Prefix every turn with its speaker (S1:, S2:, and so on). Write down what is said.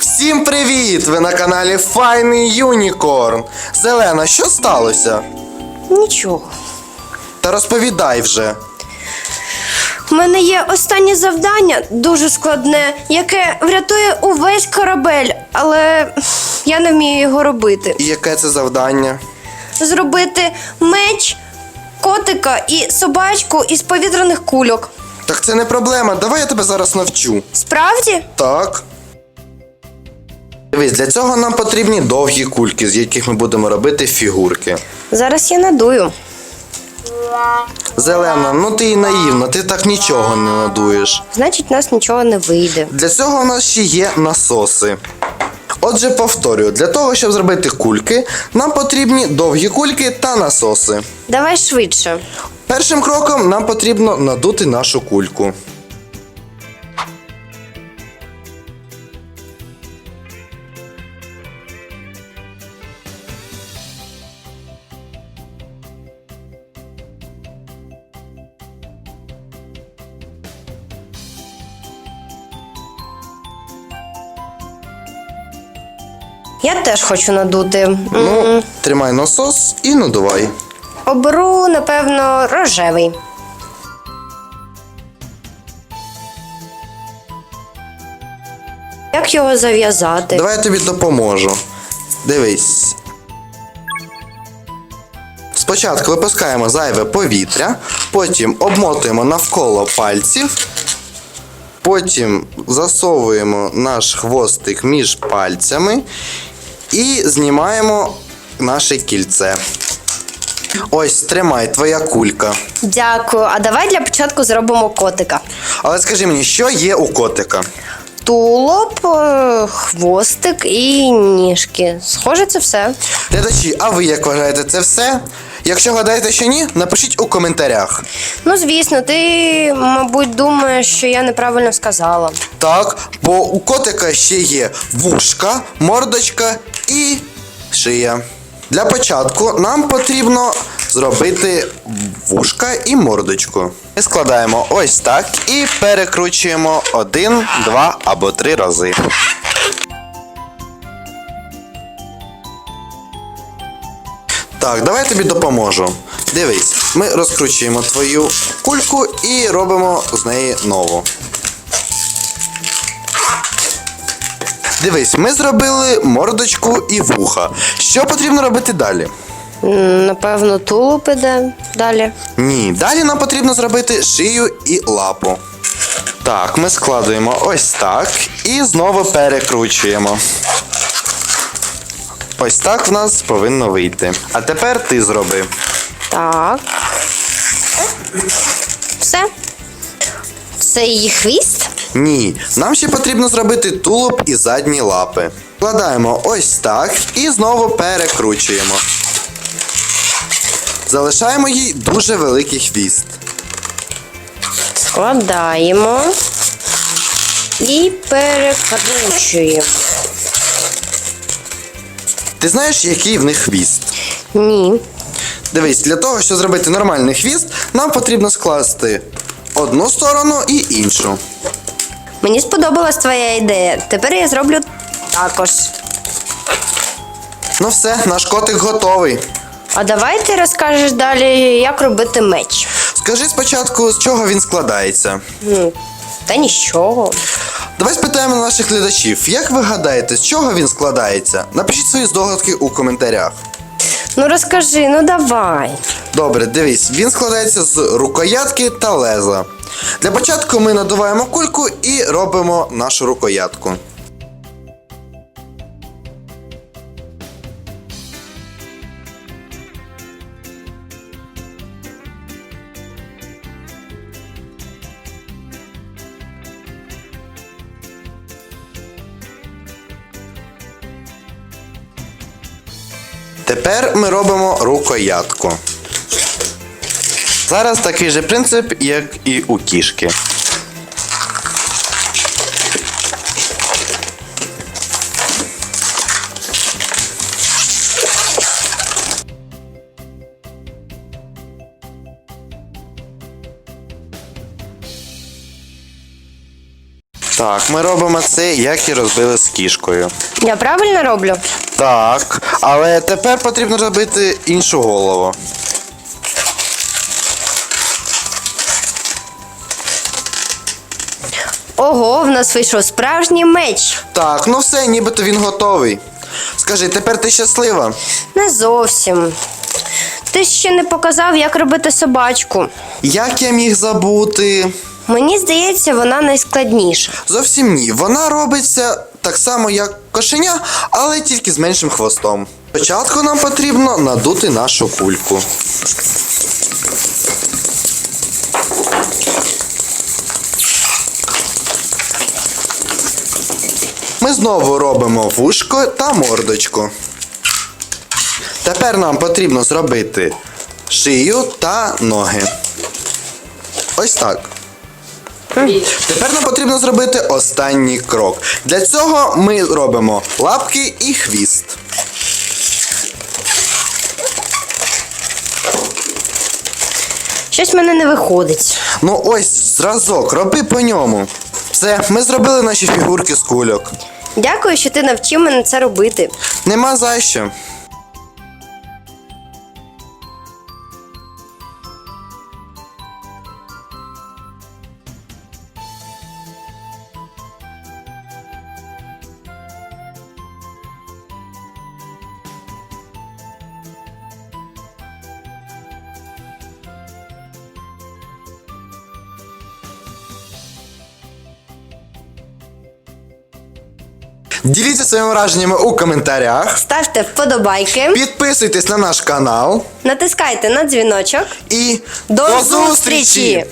S1: Всім привіт! Ви на каналі Файний Юнікорн. Зелена, що сталося?
S2: Нічого.
S1: Та розповідай вже.
S2: У мене є останнє завдання, дуже складне, яке врятує увесь корабель, але я не вмію його робити.
S1: І яке це завдання?
S2: Зробити меч, котика і собачку із повітряних кульок.
S1: Так це не проблема. Давай я тебе зараз навчу.
S2: Справді?
S1: Так. Дивись, для цього нам потрібні довгі кульки, з яких ми будемо робити фігурки.
S2: Зараз я надую.
S1: Зелена, ну ти і наївна, ти так нічого не надуєш.
S2: Значить, у нас нічого не вийде.
S1: Для цього в нас ще є насоси. Отже, повторюю, для того, щоб зробити кульки, нам потрібні довгі кульки та насоси.
S2: Давай швидше.
S1: Першим кроком нам потрібно надути нашу кульку.
S2: Я теж хочу надути.
S1: Ну, тримай насос і надувай.
S2: Оберу, напевно, рожевий. Як його зав'язати?
S1: Давай я тобі допоможу. Дивись. Спочатку випускаємо зайве повітря, потім обмотуємо навколо пальців, потім засовуємо наш хвостик між пальцями і знімаємо наше кільце. Ось, тримай, твоя кулька.
S2: Дякую. А давай для початку зробимо котика.
S1: Але скажи мені, що є у котика?
S2: Тулоб, е, хвостик і ніжки. Схоже, це все.
S1: Глядачі, а ви як вважаєте це все? Якщо гадаєте, що ні, напишіть у коментарях.
S2: Ну, звісно, ти, мабуть, думаєш, що я неправильно сказала.
S1: Так, бо у котика ще є вушка, мордочка і шия. Для початку нам потрібно зробити вушка і мордочку. Ми складаємо ось так і перекручуємо один, два або три рази. Так, давай я тобі допоможу. Дивись, ми розкручуємо твою кульку і робимо з неї нову. Дивись, ми зробили мордочку і вуха. Що потрібно робити далі?
S2: М, Напевно, тулуб іде далі.
S1: Ні, далі нам потрібно зробити шию і лапу. Так, ми складуємо ось так і знову перекручуємо. Ось так в нас повинно вийти. А тепер ти зроби.
S2: Так. Все. Це її хвіст?
S1: Ні, нам ще потрібно зробити тулуб і задні лапи. Складаємо ось так і знову перекручуємо. Залишаємо їй дуже великий хвіст.
S2: Складаємо і перекручуємо.
S1: Ти знаєш, який в них хвіст?
S2: Ні.
S1: Дивись, для того, щоб зробити нормальний хвіст, нам потрібно скласти одну сторону і іншу.
S2: Мені сподобалась твоя ідея. Тепер я зроблю також.
S1: Ну все, наш котик готовий.
S2: А давай ти розкажеш далі, як робити меч.
S1: Скажи спочатку, з чого він складається.
S2: Та нічого.
S1: Давай спитаємо наших глядачів, як ви гадаєте, з чого він складається? Напишіть свої здогадки у коментарях.
S2: Ну розкажи, ну давай.
S1: Добре, дивись, він складається з рукоятки та леза. Для початку ми надуваємо кульку і робимо нашу рукоятку. Тепер ми робимо рукоятку. Зараз такий же принцип, як і у кішки. Так, ми робимо це, як і розбили з кішкою.
S2: Я правильно роблю?
S1: Так, але тепер потрібно робити іншу голову.
S2: Ого, в нас вийшов справжній меч.
S1: Так, ну все, нібито він готовий. Скажи, тепер ти щаслива?
S2: Не зовсім. Ти ще не показав, як робити собачку.
S1: Як я міг забути?
S2: Мені здається, вона найскладніша.
S1: Зовсім ні. Вона робиться так само, як кошеня, але тільки з меншим хвостом. Спочатку нам потрібно надути нашу кульку. Ми знову робимо вушко та мордочку. Тепер нам потрібно зробити шию та ноги. Ось так. Тепер нам потрібно зробити останній крок. Для цього ми робимо лапки і хвіст.
S2: Щось в мене не виходить.
S1: Ну ось зразок, роби по ньому. Все, ми зробили наші фігурки з кульок.
S2: Дякую, що ти навчив мене це робити.
S1: Нема за що. Діліться своїми враженнями у коментарях.
S2: Ставте вподобайки,
S1: Підписуйтесь на наш канал
S2: натискайте на дзвіночок.
S1: і
S2: До зустрічі!